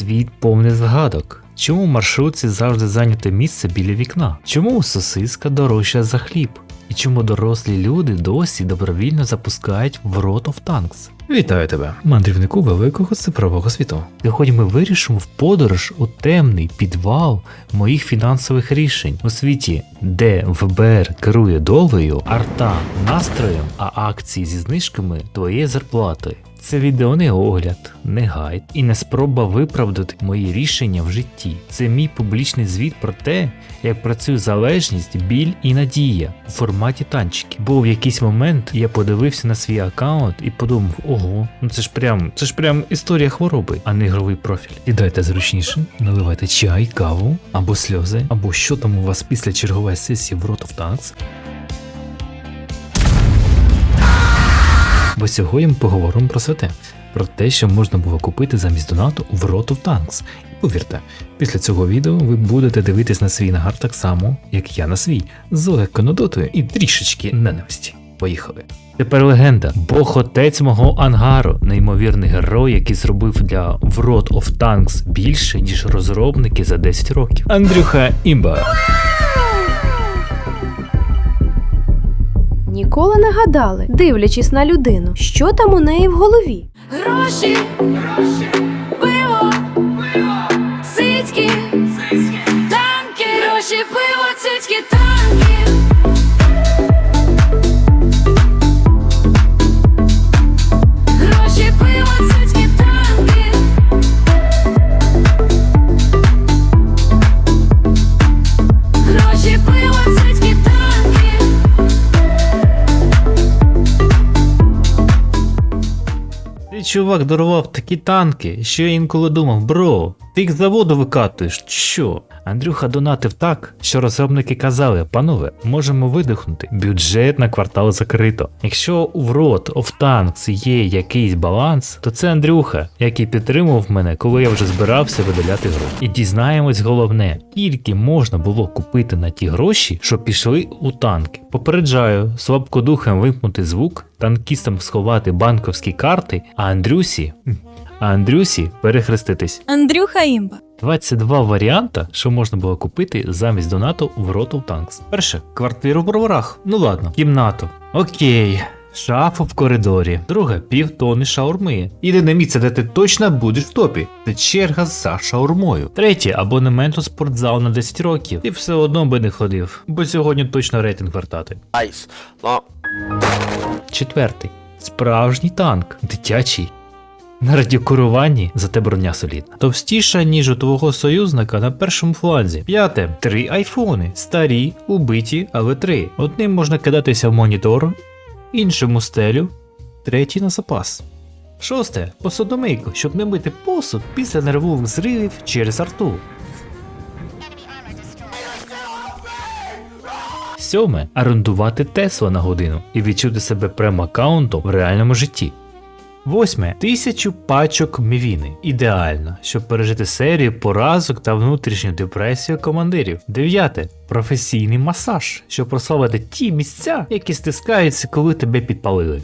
Світ повний згадок. Чому в маршрутці завжди зайняте місце біля вікна? Чому сосиска дорожча за хліб? І чому дорослі люди досі добровільно запускають в World of Tanks? Вітаю тебе, мандрівнику великого цифрового світу. Сьогодні ми вирішимо в подорож у темний підвал моїх фінансових рішень у світі, де ВБР керує долею, арта настроєм, а акції зі знижками твоєї зарплати. Це відео не огляд, не гайд і не спроба виправдати мої рішення в житті. Це мій публічний звіт про те, як працює залежність, біль і надія у форматі танчиків. Бо в якийсь момент я подивився на свій аккаунт і подумав: ого, ну це ж прям, це ж прям історія хвороби, а не ігровий профіль. Сідайте зручніше, наливайте чай, каву або сльози, або що там у вас після чергової сесії в World of Tanks. Бо сьогодні ми поговоримо про святе, про те, що можна було купити замість донату в World of Tanks. І повірте, після цього відео ви будете дивитись на свій нагар так само, як я на свій, з легкою нудотою і трішечки ненависті. Поїхали. Тепер легенда. Бог отець мого ангару, неймовірний герой, який зробив для World of Tanks більше, ніж розробники за 10 років. Андрюха Імба. Ніколи не гадали, дивлячись на людину, що там у неї в голові. Гроші, пиво, цицьки, танки, гроші, пиво, цицьки, танки. Гроші, пиво, цицьки, танки. Гроші, пиво, чувак дарував такі танки, що я інколи думав, бро, ти їх заводу викатуєш, що? Андрюха донатив так, що розробники казали, панове, можемо видихнути. Бюджет на квартал закрито. Якщо у of Tanks є якийсь баланс, то це Андрюха, який підтримував мене, коли я вже збирався видаляти гру. І дізнаємось головне, скільки можна було купити на ті гроші, що пішли у танки. Попереджаю, слабкодухам вимкнути звук, танкістам сховати банковські карти, а Андрюсі. А Андрюсі перехреститись. Андрюха Імба. 22 варіанта, що можна було купити замість донату в World of Tanks. Перше, квартиру в броварах. Ну ладно, кімнату. Окей. Шафу в коридорі. Друге, півтони шаурми. Єдине місце, де ти точно будеш в топі. Це черга за шаурмою. Третє, абонемент у спортзал на 10 років. Ти все одно би не ходив, бо сьогодні точно рейтинг вертати. Long. Четвертий. Справжній танк, дитячий. На радіокуруванні зате броня солідна. Товстіша, ніж у твого союзника на першому фланзі. П'яте. Три айфони. Старі, убиті, але три. Одним можна кидатися в монітор, іншим у стелю, третій на запас. Шосте. Посудомийку, щоб не мити посуд після нервових зривів через арту. Сьоме орендувати Тесла на годину і відчути себе прем-аккаунтом в реальному житті. Восьме тисячу пачок мівіни. Ідеально, щоб пережити серію поразок та внутрішню депресію командирів. Дев'яте професійний масаж, щоб прославити ті місця, які стискаються, коли тебе підпалили.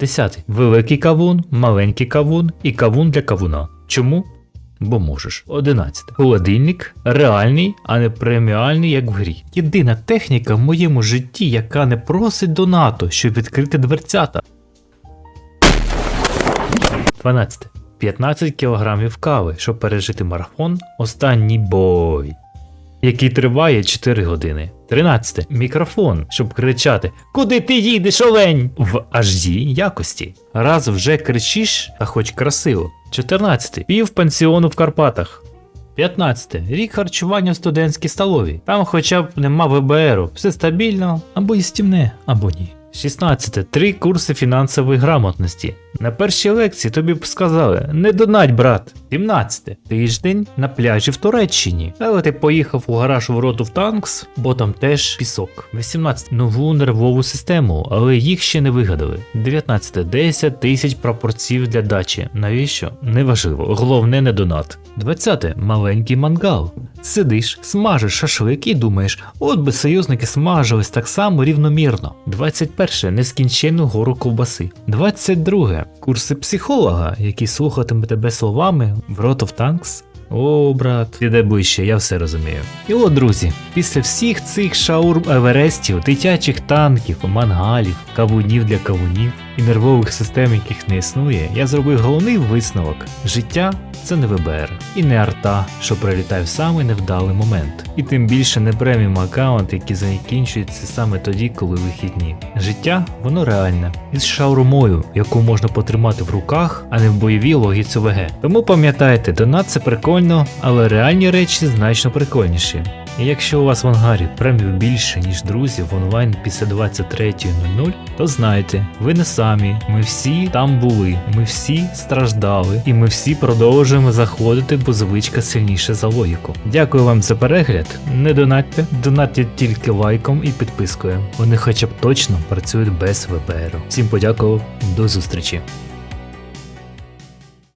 Десятий. Великий кавун, маленький кавун і кавун для кавуна. Чому? Бо можеш. 11. Холодильник реальний, а не преміальний, як в грі. Єдина техніка в моєму житті, яка не просить донату, щоб відкрити дверцята. 12. 15 кілограмів кави, щоб пережити марафон. Останній бой. Який триває 4 години. 13. Мікрофон, щоб кричати Куди ти їдеш, олень? В HD якості. Раз вже кричиш, та хоч красиво. 14. Пів пансіону в Карпатах. 15. Рік харчування в студентській столові. Там хоча б нема ВБРу. Все стабільно, або їстівне, або ні. 16. Три курси фінансової грамотності. На першій лекції тобі б сказали: не донать, брат. 17. Тиждень на пляжі в Туреччині. Але ти поїхав у гараж в World of Tanks, бо там теж пісок. 18. Нову нервову систему, але їх ще не вигадали. 19. 10 тисяч прапорців для дачі. Навіщо? Неважливо. Головне не донат. 20. Маленький мангал. Сидиш, смажиш шашлик і думаєш, от би союзники смажились так само рівномірно. 21 нескінченну гору ковбаси. 22 курси психолога, який слухатиме тебе словами в Rot of Tanks. О, брат, піде ближче, я все розумію. І от, друзі, після всіх цих шаурм еверестів, дитячих танків, мангалів, кавунів для кавунів і нервових систем, яких не існує, я зробив головний висновок: життя це не ВБР і не арта, що прилітає в самий невдалий момент. І тим більше не преміум аккаунт, які закінчуються саме тоді, коли вихідні. Життя воно реальне, із шаурмою, яку можна потримати в руках, а не в бойовій логіці ВГ. Тому пам'ятайте, донат це прикольно, але реальні речі значно прикольніші. І якщо у вас в ангарі премів більше, ніж друзів онлайн після 23.00, то знайте, ви не самі. Ми всі там були, ми всі страждали, і ми всі продовжуємо заходити, бо звичка сильніша за логіку. Дякую вам за перегляд. Не донатьте, донатьте тільки лайком і підпискою. Вони хоча б точно працюють без ВПР. Всім подякував, до зустрічі.